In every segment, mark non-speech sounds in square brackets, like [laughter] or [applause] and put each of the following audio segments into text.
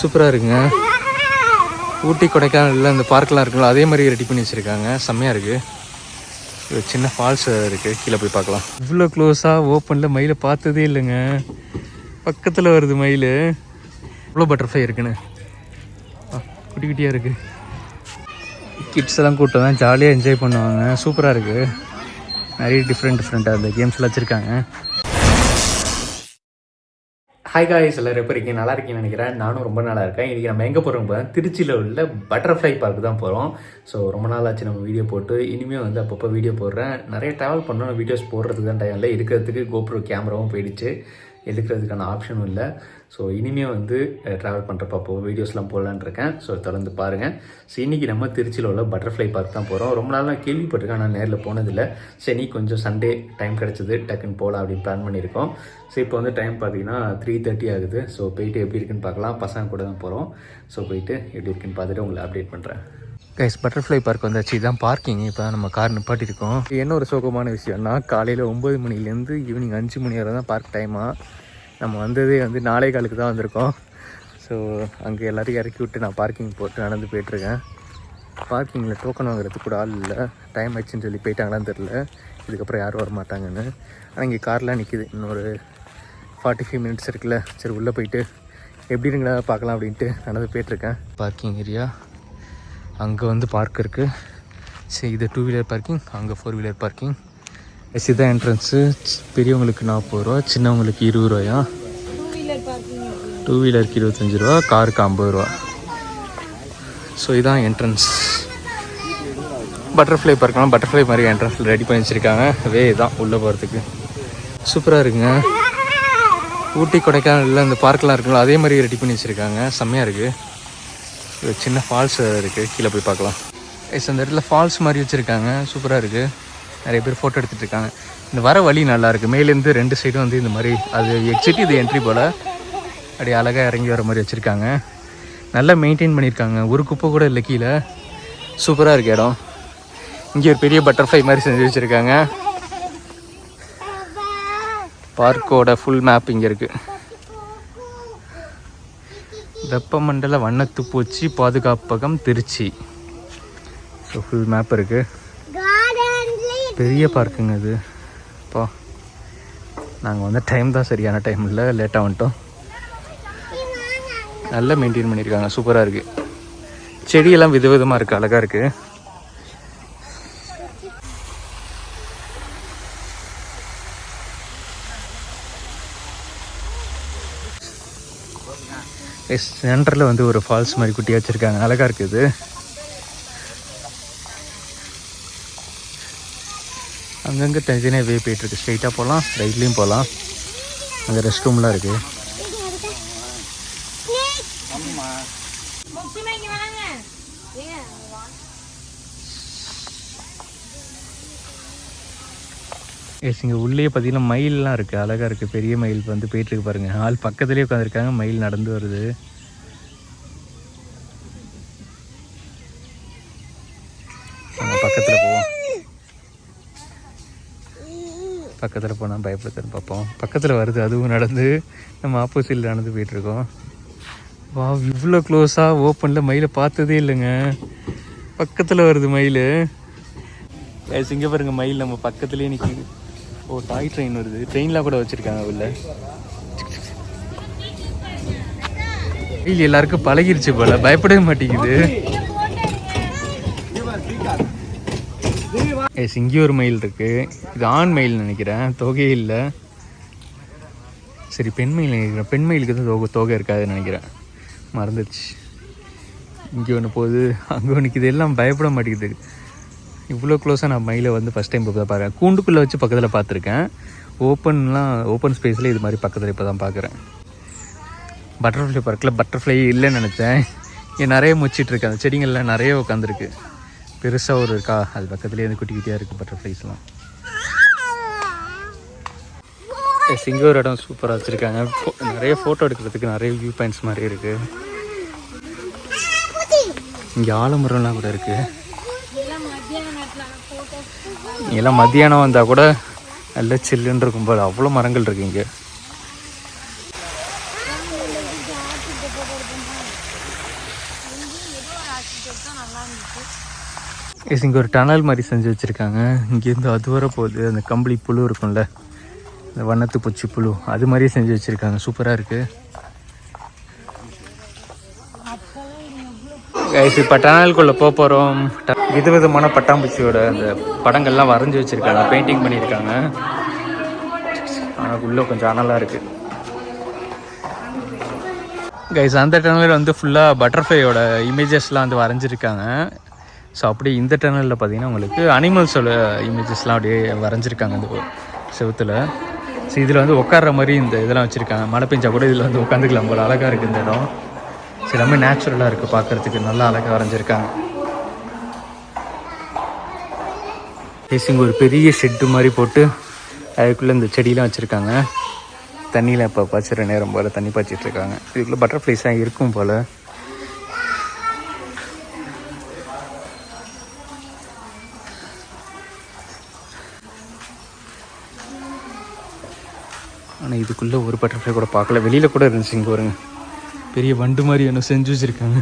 சூப்பராக இருக்குங்க. ஊட்டி கொடைக்கானலில் இந்த பார்க்கெலாம் இருக்குல்ல அதே மாதிரி ரெடி பண்ணி வச்சுருக்காங்க. செம்மையாக இருக்குது ஒரு சின்ன ஃபால்ஸ் இருக்குது கீழே போய் பார்க்கலாம். இவ்வளோ க்ளோஸாக ஓப்பனில் மயிலை பார்த்ததே இல்லைங்க. பக்கத்தில் வருது மயில். இவ்வளோ பட்டர்ஃப்ளை இருக்குன்னு. குட்டி குட்டியாக இருக்குது கிட்ஸ் எல்லாம் கூட்டம் தான். ஜாலியாக என்ஜாய் பண்ணுவாங்க. சூப்பராக இருக்குது நிறைய டிஃப்ரெண்ட் டிஃப்ரெண்ட்டாக அந்த கேம்ஸ்லாம் வச்சுருக்காங்க. ஹாய் காய்ஸ் எல்லாரும் எப்படி இருக்கீங்க? நல்லா இருக்கீங்கன்னு நினைக்கிறேன். நானும் ரொம்ப நல்லா இருக்கேன். இன்றைக்கி நம்ம எங்கே போகிறோம் திருச்சியில் உள்ள பட்டர்ஃப்ளை பார்க் தான் போகிறோம் ஸோ ரொம்ப நாள் ஆச்சு நம்ம வீடியோ போட்டு. இனிமேல் வந்து அப்பப்போ வீடியோ போடுறேன். நிறைய ட்ராவல் பண்ணணும். வீடியோஸ் போடுறதுக்கு தான் டைம் இல்லை. இருக்கிறதுக்கு கோப்ரோ கேமராவும் போயிடுச்சு. எடுக்கிறதுக்கான ஆப்ஷனும் இல்லை. ஸோ இனிமேல் வந்து ட்ராவல் பண்ணுறப்ப அப்போ வீடியோஸ்லாம் போடலான்னு இருக்கேன். ஸோ தொடர்ந்து பாருங்கள் ஸோ இன்றைக்கி நம்ம திருச்சியில் உள்ள பட்டர்ஃப்ளை பார்க் தான் போகிறோம் ரொம்ப நாள் நான் கேள்விப்பட்டிருக்கேன் ஆனால் நேரில் போனதில்லை. சரி கொஞ்சம் சண்டே டைம் கிடச்சிது டக்குன்னு போகலாம் அப்படின்னு பிளான் பண்ணியிருக்கோம். ஸோ இப்போ வந்து டைம் பார்த்தீங்கன்னா த்ரீ தேர்ட்டி ஆகுது. ஸோ போயிட்டு எப்படி இருக்குன்னு பார்க்கலாம். பசங்க கூட தான் போகிறோம் ஸோ போயிட்டு எப்படி இருக்குன்னு பார்த்துட்டு உங்களை அப்டேட் பண்ணுறேன் கைஸ் பட்டர்ஃப்ளை பார்க் வந்தாச்சு. இதான் பார்க்கிங் இப்போ தான் நம்ம கார் நிப்பாட்டியிருக்கோம். என்ன ஒரு சோகமான விஷயம்னா காலையில் ஒம்பது மணிலேருந்து ஈவினிங் அஞ்சு மணி வரை தான் பார்க் டைமாக நம்ம வந்ததே வந்து நாளை காலுக்கு தான் வந்திருக்கோம். ஸோ அங்கே எல்லாரையும் இறக்கி விட்டு நான் பார்க்கிங் போட்டு நடந்து போயிட்டுருக்கேன். பார்க்கிங்கில் டோக்கன் வாங்குறதுக்கு கூட ஆள் இல்லை. டைம் ஆச்சுன்னு சொல்லி போயிட்டாங்களான்னு தெரில இதுக்கப்புறம் யாரும் வர மாட்டாங்கன்னு ஆனால் இங்கே கார்லாம் நிற்கிது இன்னொரு ஃபார்ட்டி ஃபைவ் மினிட்ஸ் இருக்குல்ல. சரி உள்ளே போயிட்டு எப்படி இருங்களா பார்க்கலாம் அப்படின்ட்டு நடந்து போயிட்டுருக்கேன். பார்க்கிங் ஏரியா அங்கே வந்து பார்க் இருக்குது சரி இது டூ வீலர் பார்க்கிங் அங்கே ஃபோர் வீலர் பார்க்கிங் எஸ் இதுதான் என்ட்ரன்ஸு பெரியவங்களுக்கு நாற்பது ரூபா சின்னவங்களுக்கு இருபது ரூபாயா? டூ வீலருக்கு இருபத்தஞ்சி ரூபா காருக்கு ஐம்பது ரூபா. ஸோ இதுதான் என்ட்ரன்ஸ் பட்டர்ஃப்ளை பார்க்கலாம் பட்டர்ஃப்ளை மாதிரி என்ட்ரன்ஸில் ரெடி பண்ணி வச்சுருக்காங்க. வே தான் உள்ளே போகிறதுக்கு சூப்பராக இருக்குங்க. ஊட்டி கொடைக்கானலில் அந்த பார்க்கெலாம் இருக்குங்களோ அதே மாதிரி ரெடி பண்ணி வச்சுருக்காங்க. செம்மையாக இருக்குது ஒரு சின்ன ஃபால்ஸ் இருக்குது கீழே போய் பார்க்கலாம். எஸ் அந்த இடத்துல ஃபால்ஸ் மாதிரி வச்சுருக்காங்க. சூப்பராக இருக்குது நிறைய பேர் ஃபோட்டோ எடுத்துகிட்டு இருக்காங்க இந்த வர வழி நல்லா இருக்குது மேலேருந்து ரெண்டு சைடும் வந்து இந்த மாதிரி அது எக்ஸிட் இது என்ட்ரி போல். அப்படியே அழகாக இறங்கி வர மாதிரி வச்சுருக்காங்க. நல்லா மெயின்டைன் பண்ணியிருக்காங்க. ஒரு குப்பை கூட இல்லை கீழே. சூப்பராக இருக்கு இடம். இங்கே ஒரு பெரிய பட்டர்ஃப்ளை மாதிரி செஞ்சு வச்சுருக்காங்க. பார்க்கோட ஃபுல் மேப் இங்கே இருக்குது வெப்பமண்டல வண்ணத்துப்பூச்சி பாதுகாப்பகம் திருச்சி. ஸோ ஃபுல் மேப் இருக்குது பெரிய பார்க்குங்க இது. இப்போ நாங்கள் வந்து டைம் தான் சரியான டைம் இல்லை லேட்டாக வந்துட்டோம். நல்லா மெயின்டைன் பண்ணியிருக்காங்க சூப்பராக இருக்குது செடியெல்லாம் விதவிதமாக இருக்குது அழகாக இருக்குது எஸ் சென்டரில் வந்து ஒரு ஃபால்ஸ் மாதிரி குட்டியாக வச்சுருக்காங்க. அழகாக இருக்குது அங்கங்கே தனித்தனியாக வே போயிட்டுருக்கு ஸ்ட்ரைட்டாக போகலாம் ரைட்லேயும் போகலாம் அங்கே ரெஸ்ட் ரூம்லாம் இருக்குது எஸ் இங்கே உள்ளே பார்த்தீங்கன்னா மயிலெலாம் இருக்குது அழகாக இருக்குது பெரிய மயில் வந்து போயிட்டுருக்கு பாருங்கள் ஆள் பக்கத்துலேயே உட்காந்துருக்காங்க மயில் நடந்து வருது நம்ம பக்கத்தில் போவோம் பக்கத்தில் போனால் பயப்படுத்துன்னு பார்ப்போம் பக்கத்தில் வருது அதுவும் நடந்து நம்ம ஆப்போசிட்டில் நடந்து போயிட்டுருக்கோம். வா இவ்வளோ க்ளோஸாக ஓப்பனில் மயிலை பார்த்ததே இல்லைங்க. பக்கத்தில் வருது மயில். எஸ் பாருங்க மயில் நம்ம பக்கத்துலேயே நிற்கிது ஓ டாய் ட்ரெயின் வருது. ட்ரெயின்லாம் கூட வச்சுருக்காங்க உள்ள. மயில் எல்லாருக்கும் பழகிருச்சு போல. பயப்படவே மாட்டேங்குது. எஸ் இங்கே ஒரு மயில் இருக்கு. இது ஆண் மயில் நினைக்கிறேன். தொகையே இல்லை. சரி பெண் மயில் நினைக்கிறேன். பெண் மயிலுக்கு தான் தொகை தொகை இருக்காதுன்னு நினைக்கிறேன். மறந்துடுச்சு. இங்கே ஒன்று போகுது. அங்கே ஒன்று இது எல்லாம் பயப்பட மாட்டேங்குது. இவ்வளோ க்ளோஸாக நான் மயிலை வந்து ஃபஸ்ட் டைம் இப்போ தான் பார்க்குறேன் கூண்டுக்குள்ளே வச்சு பக்கத்தில் பார்த்துருக்கேன். ஓப்பன்லாம் ஓப்பன் ஸ்பேஸில் இது மாதிரி பக்கத்தில் இப்போ தான் பார்க்குறேன் பட்டர்ஃப்ளை பார்க்கில் பட்டர்ஃப்ளை இல்லைன்னு நினச்சேன். இங்கே நிறைய முச்சிட்டுருக்காது அந்த செடிங்கள்லாம் நிறைய உட்காந்துருக்கு பெருசாக ஒரு இருக்கா? அது பக்கத்துலேயே வந்து குட்டி குட்டியாக இருக்குது பட்டர்ஃப்ளைஸ்லாம் எஸ் இங்கே ஒரு இடம் சூப்பராக வச்சுருக்காங்க. நிறைய ஃபோட்டோ எடுக்கிறதுக்கு நிறைய வியூ பாயிண்ட்ஸ் மாதிரி இருக்குது இங்கே ஆலமரம்லாம் கூட இருக்குது எல்லாம் மத்தியானம் வந்தால் கூட நல்ல சில்லுன்னு இருக்கும் போது அவ்வளோ மரங்கள் இருக்கு இங்கே. எஸ் இங்கே ஒரு டனல் மாதிரி செஞ்சு வச்சுருக்காங்க. இங்கேருந்து அது வர போகுது. அந்த கம்பளி புழு இருக்கும்ல. இந்த வண்ணத்து பூச்சி புழு. அது மாதிரியே செஞ்சு வச்சுருக்காங்க. சூப்பராக இருக்குது கைஸ் இப்போ டனலுக்குள்ளே போக போகிறோம் வித விதமான பட்டாம்பூச்சியோட அந்த படங்கள்லாம் வரைஞ்சி வச்சுருக்காங்க. பெயிண்டிங் பண்ணியிருக்காங்க. ஆனால் உள்ளே கொஞ்சம் அனலாக இருக்குது கைஸ் அந்த டனலில் வந்து ஃபுல்லாக பட்டர்ஃப்ளையோட இமேஜஸ்லாம் வந்து வரைஞ்சிருக்காங்க. ஸோ அப்படியே இந்த டனலில் பார்த்தீங்கன்னா உங்களுக்கு அனிமல்ஸோட இமேஜஸ்லாம் அப்படியே வரைஞ்சிருக்காங்க அந்த செவத்தில். ஸோ இதில் வந்து உட்கார்ற மாதிரி இந்த இதெல்லாம் வச்சுருக்காங்க. மழை பெஞ்சா கூட இதில் வந்து உட்காந்துக்கலாம் போல. அழகாக இருக்குது இந்த இடம். ஸோ எல்லாமே நேச்சுரலாக இருக்குது பார்க்குறதுக்கு. நல்லா அழகாக வரைஞ்சிருக்காங்க. பேசிங்க ஒரு பெரிய ஷெட்டு மாதிரி போட்டு அதுக்குள்ளே இந்த செடியெலாம் வச்சுருக்காங்க. தண்ணியில் இப்போ பாய்ச்சிற நேரம் போல் தண்ணி பாய்ச்சிட்டு இருக்காங்க. இதுக்குள்ளே பட்டர்ஃப்ளைஸாக இருக்கும் போல் ஆனால் இதுக்குள்ளே ஒரு பட்டர்ஃப்ளை கூட பார்க்கல. வெளியில் கூட இருந்துச்சு இங்கே வருங்க பெரிய வண்டு மாதிரி என்ன செஞ்சு வச்சுருக்காங்க.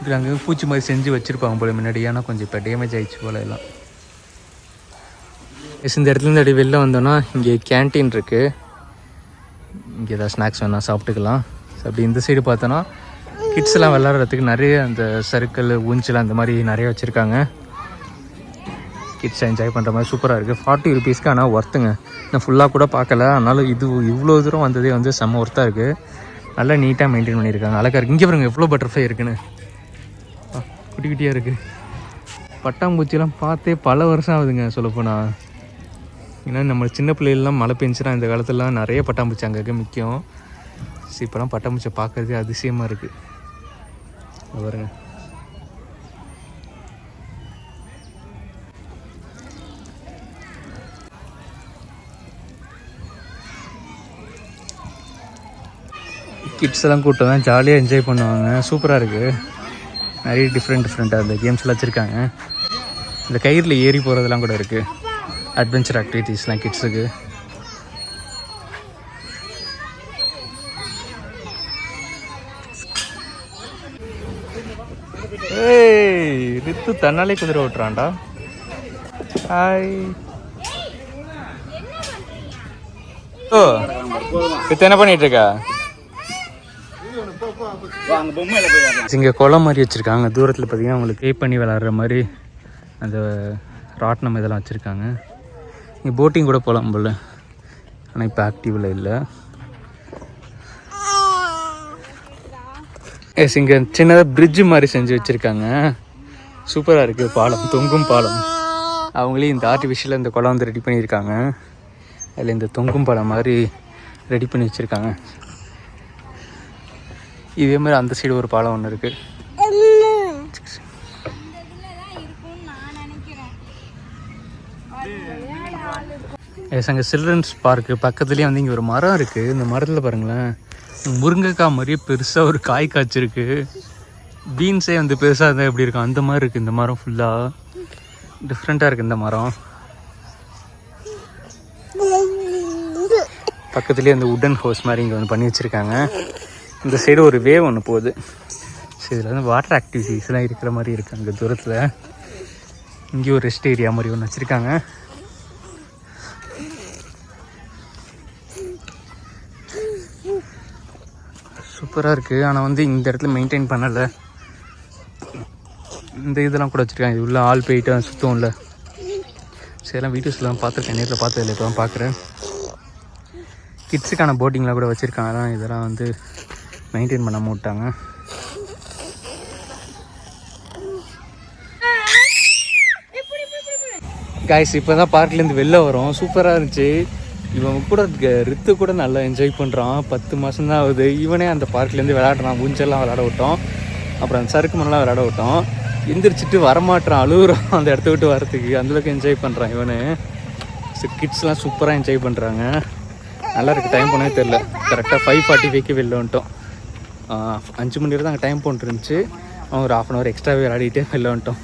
இது அங்கே பூச்சி மாதிரி செஞ்சு வச்சுருப்பாங்க போல முன்னாடி. ஏன்னா கொஞ்சம் இப்போ டேமேஜ் ஆகிடுச்சு போல எல்லாம். எஸ் இந்த இடத்துலேருந்து அடி வெளில வந்தோன்னா இங்கே கேன்டீன் இருக்குது இங்கே ஏதாவது ஸ்நாக்ஸ் வேணால் சாப்பிட்டுக்கலாம். அப்படி இந்த சைடு பார்த்தோன்னா கிட்ஸ் எல்லாம் விளாட்றதுக்கு நிறைய அந்த சர்க்கிள் ஊஞ்சல் அந்த மாதிரி நிறைய வச்சுருக்காங்க. கிட்ஸ் என்ஜாய் பண்ணுற மாதிரி சூப்பராக இருக்குது ஃபார்ட்டி ருபீஸ்க்கு ஆனால் ஒர்த்துங்க நான் ஃபுல்லாக கூட பார்க்கல. ஆனாலும் இது இவ்வளோ தூரம் வந்ததே வந்து செம்ம ஒர்த்தாக இருக்குது நல்லா நீட்டாக மெயின்டைன் பண்ணியிருக்காங்க அழகாக இருக்குது இங்கே பாருங்க எவ்வளோ பட்டர்ஃப்ளை இருக்குன்னு. குட்டி குட்டியாக இருக்குது பட்டாம்பூச்சிலாம் பார்த்தே பல வருஷம் ஆகுதுங்க சொல்லப்போனால் ஏன்னா நம்ம சின்ன பிள்ளைகள்லாம் மழை பெஞ்சுனா இந்த காலத்துலலாம் நிறைய பட்டாம்பூச்சி அங்கங்கே முக்கியம் ஸோ இப்போலாம் பட்டாம்பூச்சியை பார்க்குறதே அதிசயமாக இருக்குது பாருங்கள் கிட்ஸ் எல்லாம் கூப்பிட்டு தான் ஜாலியாக என்ஜாய் பண்ணுவாங்க. சூப்பராக இருக்குது நிறைய டிஃப்ரெண்ட் டிஃப்ரெண்ட்டாக அந்த கேம்ஸ்லாம் வச்சுருக்காங்க. இந்த கயிறில் ஏறி போகிறதெல்லாம் கூட இருக்குது அட்வென்ச்சர் ஆக்டிவிட்டீஸ்லாம் கிட்ஸுக்கு ஏய் ரித்து தன்னாலே குதிரை ஓட்டுறான்டா. ஹாய் ஓ ரித்து என்ன பண்ணிட்டு இருக்கா? இங்கே குளம் மாதிரி வச்சுருக்காங்க. தூரத்தில் பார்த்தீங்கன்னா உங்களுக்கு பே பண்ணி விளாட்ற மாதிரி அந்த ராட்டினம் இதெல்லாம் வச்சுருக்காங்க. இங்கே போட்டிங் கூட போகலாம் போல். ஆனால் இப்போ ஆக்டிவில் இல்லை. எஸ் இங்கே சின்னதாக பிரிட்ஜு மாதிரி செஞ்சு வச்சுருக்காங்க. சூப்பராக இருக்குது பாலம் தொங்கும் பாலம். அவங்களே இந்த ஆர்டிஃபிஷியலாக இந்த குளம் வந்து ரெடி பண்ணியிருக்காங்க. அதில் இந்த தொங்கும் பாலம் மாதிரி ரெடி பண்ணி வச்சுருக்காங்க. இதே மாதிரி அந்த சைடு ஒரு பாலம் ஒன்று இருக்குது எஸ் அங்கே சில்ட்ரன்ஸ் பார்க்கு பக்கத்துலேயே வந்து இங்கே ஒரு மரம் இருக்குது இந்த மரத்தில் பாருங்களேன் முருங்கைக்காய் மாதிரியே பெருசாக ஒரு காய் காய்ச்சிருக்கு. பீன்ஸே வந்து பெருசாக இருந்தால் எப்படி இருக்கும்? அந்த மாதிரி இருக்குது இந்த மரம் ஃபுல்லாக டிஃப்ரெண்ட்டாக இருக்குது இந்த மரம். பக்கத்துலேயே அந்த உட்டன் ஹவுஸ் மாதிரி இங்கே வந்து பண்ணி வச்சுருக்காங்க. இந்த சைடு ஒரு வேவ் ஒன்று போகுது. ஸோ இதில் வந்து வாட்டர் ஆக்டிவிட்டீஸ்லாம் இருக்கிற மாதிரி இருக்குது அங்கே தூரத்தில். இங்கேயும் ஒரு ரெஸ்ட் ஏரியா மாதிரி ஒன்று வச்சுருக்காங்க. சூப்பராக இருக்குது ஆனால் வந்து இந்த இடத்துல மெயின்டைன் பண்ணலை. இந்த இதெல்லாம் கூட வச்சுருக்காங்க. இது உள்ள ஆள் போயிட்டு சுத்தம் இல்லை சரிலாம் வீடியோஸ்லாம் பார்த்துருக்கேன். நேரில் பார்த்ததில்ல இப்போ தான் பார்க்குறேன் கிட்ஸுக்கான போட்டிங்லாம் கூட வச்சுருக்காங்க. அதான் இதெல்லாம் வந்து மெயின்டைன் பண்ண விட்டாங்க காய்ஸ் இப்போ தான் பார்க்லேருந்து வெளில வரோம். சூப்பராக இருந்துச்சு. இவன் கூட ரித்து கூட நல்லா என்ஜாய் பண்ணுறான் பத்து மாதம் தான் ஆகுது. இவனே அந்த பார்க்லேருந்து விளையாடுறான். ஊஞ்சல்லாம் விளையாட விட்டோம். அப்புறம் அந்த சறுக்கு மணலாம் விளையாட விட்டோம். எந்திரிச்சிட்டு வரமாட்டான் அழுகுறான் [laughs] அந்த இடத்த விட்டு வரத்துக்கு அந்தளவுக்கு என்ஜாய் பண்ணுறான் இவனு. ஸோ கிட்ஸ்லாம் சூப்பராக என்ஜாய் பண்ணுறாங்க நல்லா இருக்குது டைம் போனே தெரில கரெக்டாக ஃபைவ் ஃபார்ட்டி ஃபைவ்க்கு வெளில வந்துட்டோம். அஞ்சு மணி நேரம் தான் அங்கே டைம் போட்டுருந்துச்சு ஒரு ஆஃப் அன் ஹவர் எக்ஸ்ட்ராவே விளையாடிட்டே வெளில வந்துட்டோம்.